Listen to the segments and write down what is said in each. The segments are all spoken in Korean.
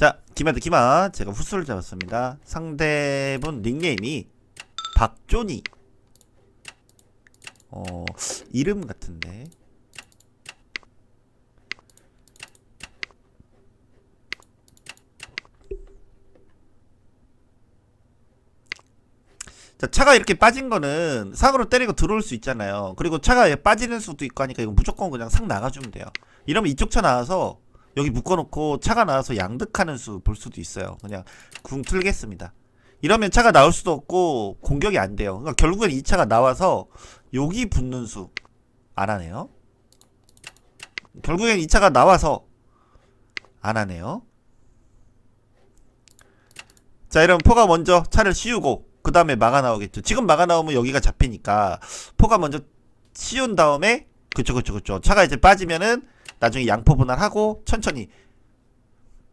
자, 기마드 기마. 제가 후수를 잡았습니다. 상대분 닉네임이 박조니. 어, 이름 같은데. 자, 차가 이렇게 빠진 거는 상으로 때리고 들어올 수 있잖아요. 그리고 차가 빠지는 수도 있고 하니까 이거 무조건 그냥 상 나가주면 돼요. 이러면 이쪽 차 나와서 여기 묶어놓고 차가 나와서 양득하는 수 볼 수도 있어요. 그냥 궁 틀겠습니다. 이러면 차가 나올 수도 없고 공격이 안 돼요. 그러니까 결국엔 이 차가 나와서 여기 붙는 수 안 하네요. 결국엔 이 차가 나와서 안 하네요. 자, 이러면 포가 먼저 차를 씌우고 그 다음에 막아 나오겠죠. 지금 막아 나오면 여기가 잡히니까 포가 먼저 씌운 다음에 그쵸 그쵸 그쵸 차가 이제 빠지면은 나중에 양포 분할하고 천천히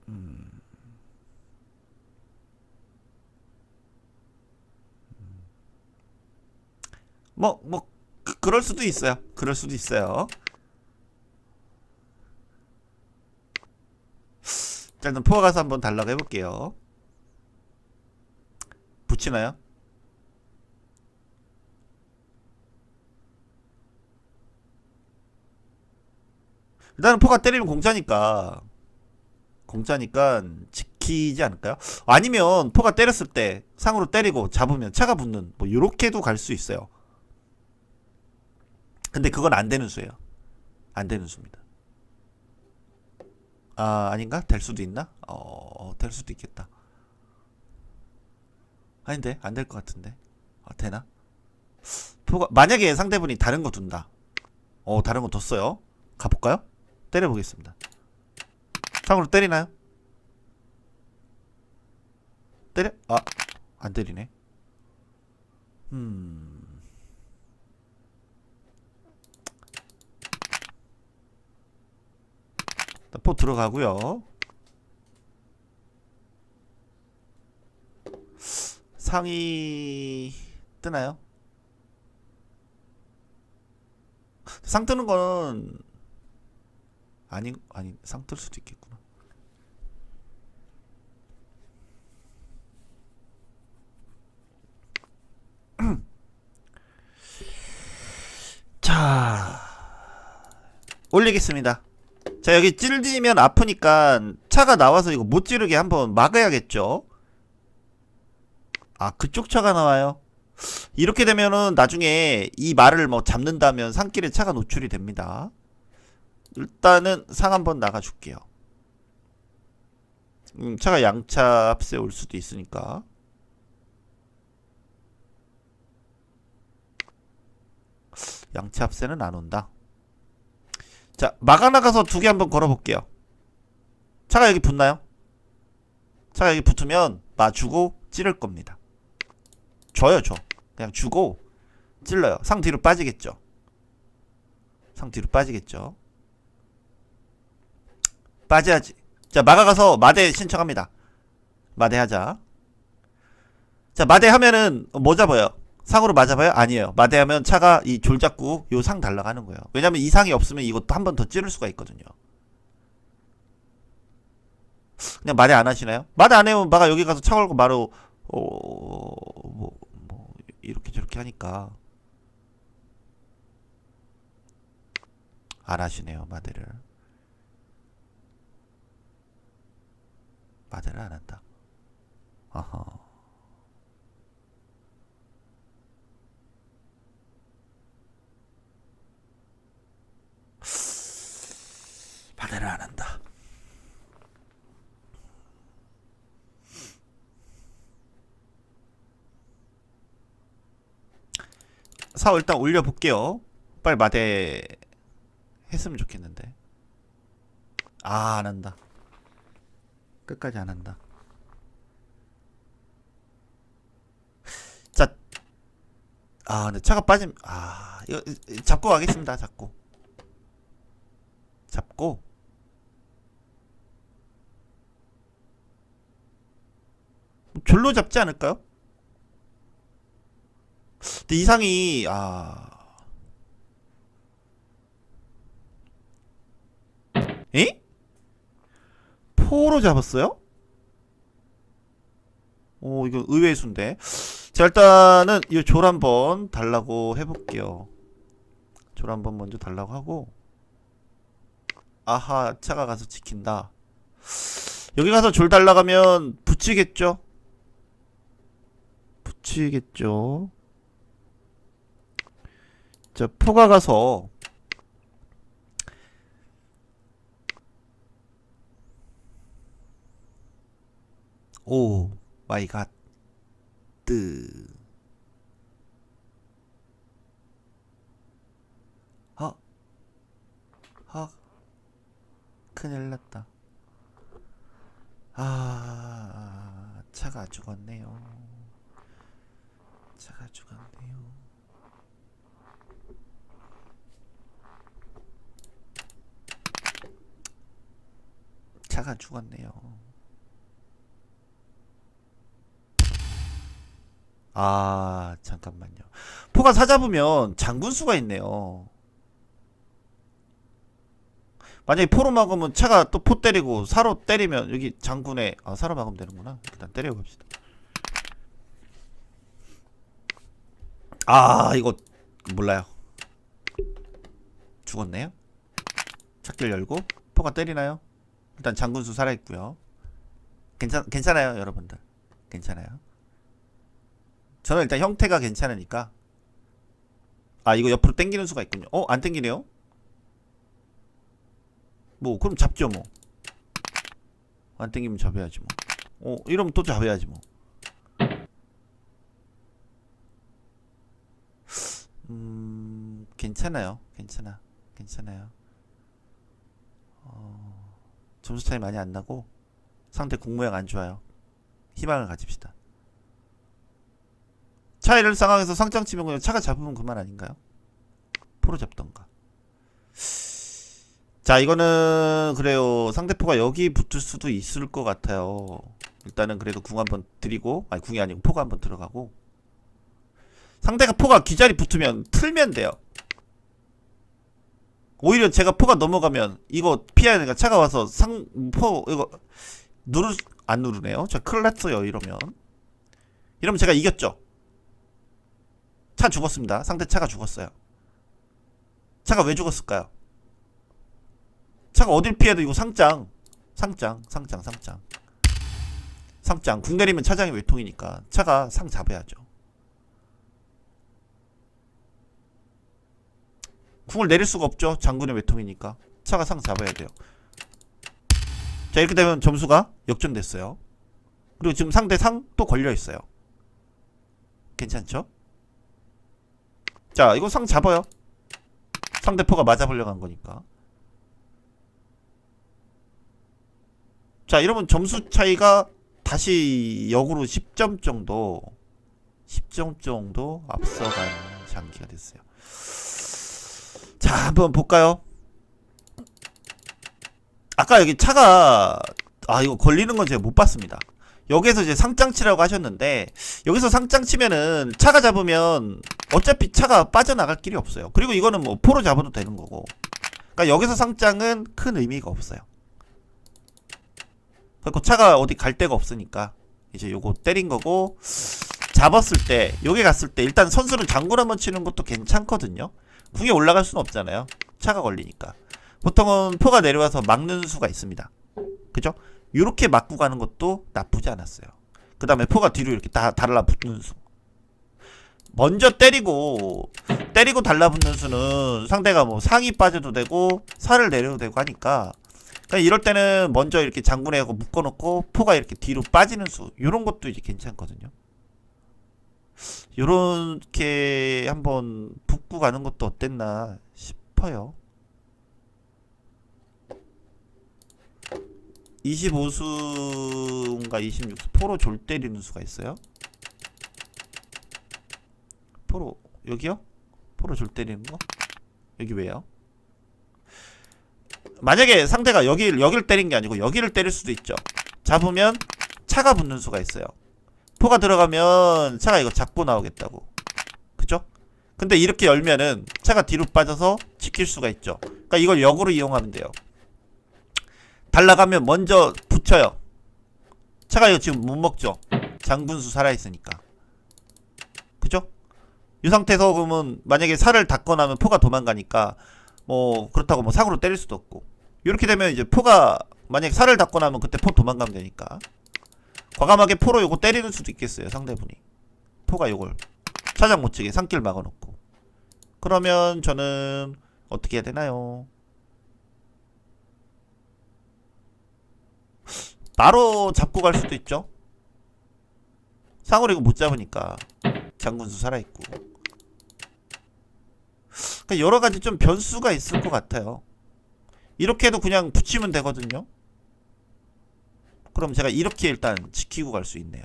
음. 뭐, 뭐, 그, 그럴 수도 있어요. 그럴 수도 있어요. 자, 일단 포가 가서 한번 달라고 해볼게요. 붙이나요? 일단은 포가 때리면 공짜니까 공짜니까 지키지 않을까요? 아니면 포가 때렸을 때 상으로 때리고 잡으면 차가 붙는 뭐 요렇게도 갈 수 있어요. 근데 그건 안 되는 수예요. 안 되는 수입니다. 아 아닌가? 될 수도 있나? 어, 될 수도 있겠다. 아닌데 안 될 것 같은데. 아, 되나? 포가 만약에 상대분이 다른 거 둔다. 어 다른 거 뒀어요. 가볼까요? 때려보겠습니다. 상으로 때리나요? 때려? 아, 안 때리네. 음. 일단 포 들어가고요. 상이 뜨나요? 상 뜨는 거는 아니 아니 상뜰 수도 있겠구나. 자 올리겠습니다. 자 여기 찔리면 아프니까 차가 나와서 이거 못 찌르게 한번 막아야겠죠. 아 그쪽 차가 나와요. 이렇게 되면은 나중에 이 말을 뭐 잡는다면 산길에 차가 노출이 됩니다. 일단은 상 한번 나가줄게요. 음, 차가 양차 앞세 올 수도 있으니까. 양차 앞세는 안 온다. 자, 막아 나가서 두 개 한번 걸어볼게요. 차가 여기 붙나요? 차가 여기 붙으면 마주고 찌를 겁니다. 줘요, 줘. 그냥 주고 찔러요. 상 뒤로 빠지겠죠. 상 뒤로 빠지겠죠. 빠져야지. 자, 막아가서 마대 신청합니다. 마대 하자. 자, 마대 하면은 뭐 잡아요? 상으로 맞아봐요? 아니에요. 마대하면 차가 이졸 잡고 요 상 달라가는 거예요. 왜냐면 이 상이 없으면 이것도 한 번 더 찌를 수가 있거든요. 그냥 마대 안 하시나요? 마대 안 해면 마가 여기 가서 차 걸고 바로 어, 뭐, 뭐 이렇게 저렇게 하니까 안 하시네요 마대를. 마대를 안 한다. 어허. 마대를 안 한다. 사오 일단 올려볼게요. 빨리 마대 했으면 좋겠는데. 아, 안 한다. 끝까지 안 한다. 자, 아, 근데 차가 빠짐, 아, 이거 잡고 가겠습니다. 잡고. 잡고. 졸로 잡지 않을까요? 근데 이상이, 아. 에? 포로 잡았어요? 오 이거 의외의 수인데. 자 일단은 이 졸 한번 달라고 해볼게요. 졸 한번 먼저 달라고 하고. 아하 차가 가서 지킨다. 여기 가서 졸 달라고 하면 붙이겠죠? 붙이겠죠? 자 포가 가서 오 마이 갓 뜨. 아, 아, 큰일 났다. 아, 차가 죽었네요. 차가 죽었네요. 차가 죽었네요. 아, 잠깐만요. 포가 사잡으면 장군수가 있네요. 만약에 포로 막으면 차가 또 포 때리고 사로 때리면 여기 장군에 아 사로 막으면 되는구나. 일단 때려봅시다. 아 이거 몰라요. 죽었네요. 찾길 열고 포가 때리나요? 일단 장군수 살아있고요. 괜찮 괜찮아요 여러분들. 괜찮아요. 저는 일단 형태가 괜찮으니까. 아 이거 옆으로 당기는 수가 있군요. 어? 안 당기네요? 뭐 그럼 잡죠 뭐 안 당기면 잡아야지 뭐. 어? 이러면 또 잡아야지 뭐. 음... 괜찮아요. 괜찮아. 괜찮아요. 어... 점수 차이 많이 안 나고 상대 공 모양 안 좋아요. 희망을 가집시다 차 이런 상황에서 상장 치면 그냥 차가 잡으면 그만 아닌가요? 포로 잡던가. 자 이거는 그래요 상대포가 여기 붙을 수도 있을 것 같아요. 일단은 그래도 궁 한번 드리고 아니 궁이 아니고 포가 한번 들어가고 상대가 포가 기자리 붙으면 틀면 돼요. 오히려 제가 포가 넘어가면 이거 피해야 되니까 차가 와서 상 포 이거 누르 안 누르네요. 저 큰일 났어요 이러면 이러면 제가 이겼죠. 차 죽었습니다. 상대 차가 죽었어요. 차가 왜 죽었을까요? 차가 어딜 피해도 이거 상장. 상장, 상장, 상장. 상장. 궁 내리면 차장이 외통이니까 차가 상 잡아야죠. 궁을 내릴 수가 없죠. 장군의 외통이니까. 차가 상 잡아야 돼요. 자, 이렇게 되면 점수가 역전됐어요. 그리고 지금 상대 상 또 걸려 있어요. 괜찮죠? 자, 이거 상 잡아요. 상대포가 맞아보려고 한 거니까. 자, 이러면 점수 차이가 다시 역으로 10점 정도, 10점 정도 앞서간 장기가 됐어요. 자, 한번 볼까요? 아까 여기 차가, 아, 이거 걸리는 건 제가 못 봤습니다. 여기서 이제 상장치라고 하셨는데 여기서 상장치면은 차가 잡으면 어차피 차가 빠져나갈 길이 없어요. 그리고 이거는 뭐 포로 잡아도 되는 거고. 그러니까 여기서 상장은 큰 의미가 없어요. 그리고 차가 어디 갈 데가 없으니까 이제 요거 때린 거고 잡았을 때 여기 갔을 때 일단 선수는 장군 한번 치는 것도 괜찮거든요. 궁에 올라갈 수는 없잖아요. 차가 걸리니까. 보통은 포가 내려와서 막는 수가 있습니다. 그죠? 이렇게 맞고 가는 것도 나쁘지 않았어요. 그 다음에 포가 뒤로 이렇게 다 달라붙는 수. 먼저 때리고 때리고 달라붙는 수는 상대가 뭐 상이 빠져도 되고 살을 내려도 되고 하니까 그러니까 이럴 때는 먼저 이렇게 장군에 하고 묶어놓고 포가 이렇게 뒤로 빠지는 수 이런 것도 이제 괜찮거든요. 요렇게 한번 붙고 가는 것도 어땠나 싶어요. 25수인가 26수 포로 졸 때리는 수가 있어요. 포로 여기요? 포로 졸 때리는 거? 여기 왜요? 만약에 상대가 여기 여기를 때린 게 아니고 여기를 때릴 수도 있죠. 잡으면 차가 붙는 수가 있어요. 포가 들어가면 차가 이거 잡고 나오겠다고. 그죠? 근데 이렇게 열면은 차가 뒤로 빠져서 지킬 수가 있죠. 그러니까 이걸 역으로 이용하면 돼요. 달라가면 먼저 붙여요. 차가 이거 지금 못 먹죠. 장군수 살아있으니까 그죠? 이 상태에서 그러면 만약에 살을 닫고 나면 포가 도망가니까 뭐 그렇다고 뭐 사고로 때릴 수도 없고 이렇게 되면 이제 포가 만약에 살을 닫고 나면 그때 포 도망가면 되니까 과감하게 포로 요거 때리는 수도 있겠어요 상대분이 포가 요걸 차장 못 치게 산길 막아놓고 그러면 저는 어떻게 해야 되나요? 바로 잡고 갈 수도 있죠. 이거 못 잡으니까 장군수 살아있고. 그러니까 여러 가지 좀 변수가 있을 것 같아요. 이렇게 해도 그냥 붙이면 되거든요. 그럼 제가 이렇게 일단 지키고 갈 수 있네요.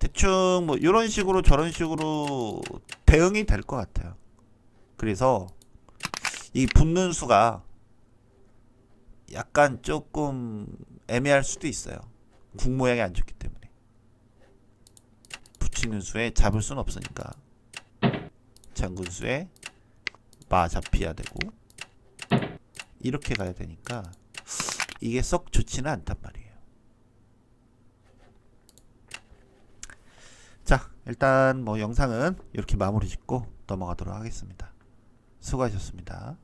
대충 뭐 이런 식으로 저런 식으로 대응이 될 것 같아요. 그래서 이 붙는 수가 약간 조금 애매할 수도 있어요. 국 모양이 안 좋기 때문에 붙이는 수에 잡을 수는 없으니까 장군 수에 마 잡혀야 되고 이렇게 가야 되니까 이게 썩 좋지는 않단 말이에요. 자, 일단 뭐 영상은 이렇게 마무리 짓고 넘어가도록 하겠습니다. 수고하셨습니다.